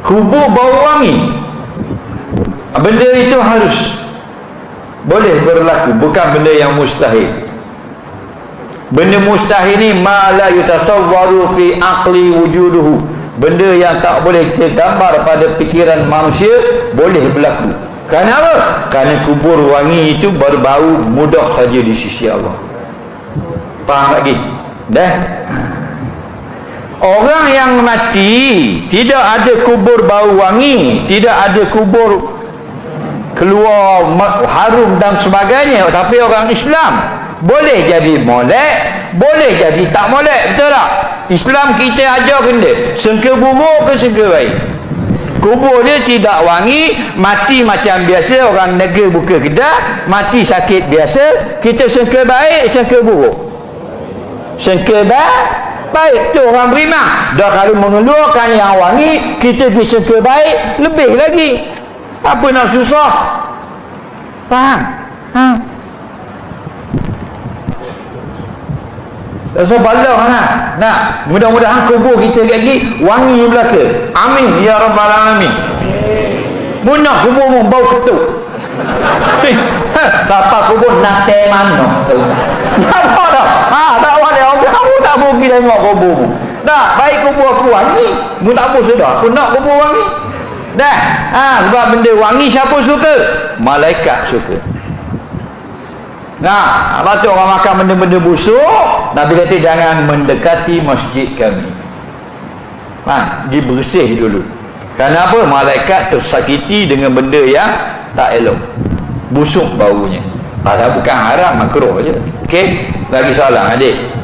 Kubur bau wangi benda itu harus boleh berlaku bukan benda yang mustahil. Benda mustahil ni ma la yutasawwaru fi aqli wujuduhu. Benda yang tak boleh tergambar pada pikiran manusia boleh berlaku. Kerana apa? kerana kubur wangi itu berbau mudah saja di sisi Allah. Faham lagi? Dah Orang yang mati tidak ada kubur bau wangi, tidak ada kubur keluar harum dan sebagainya, tapi orang Islam boleh jadi molek, boleh jadi tak molek, betul tak? Islam kita ajar dia, sengke ke sengke baik. Kubur dia tidak wangi, mati macam biasa orang negara buka kedai, mati sakit biasa, kita sengke baik, sengke buruk. Sengke baik, tu orang beriman. Dah kalau mengeluarkan yang wangi kita pergi sengke baik lebih lagi. Apa nak susah? Faham? Ha? Rasa balah nak nak mudah-mudahan kubur kita lagi wangi belaka amin ya rabbal alamin. Munah kubur mu bau ketuk. Eh, Bapa kubur nak teh mana tu apa dah ha, Tak apa dah Kamu tak mau pergi tengok kubur mu. Tak baik kubur aku wangi. Mu tak apa sudah. Aku nak kubur wangi. Dah. Ha, Sebab benda wangi siapa suka? Malaikat suka. Nah, apa tu orang makan benda-benda busuk. Nabi kata jangan mendekati masjid kami. Ha, dibersih dulu. Kerana apa? Malaikat tersakiti dengan benda yang tak elok. Busuk baunya. Pasal bukan haram, makruh je. Okey? Lagi soalan adik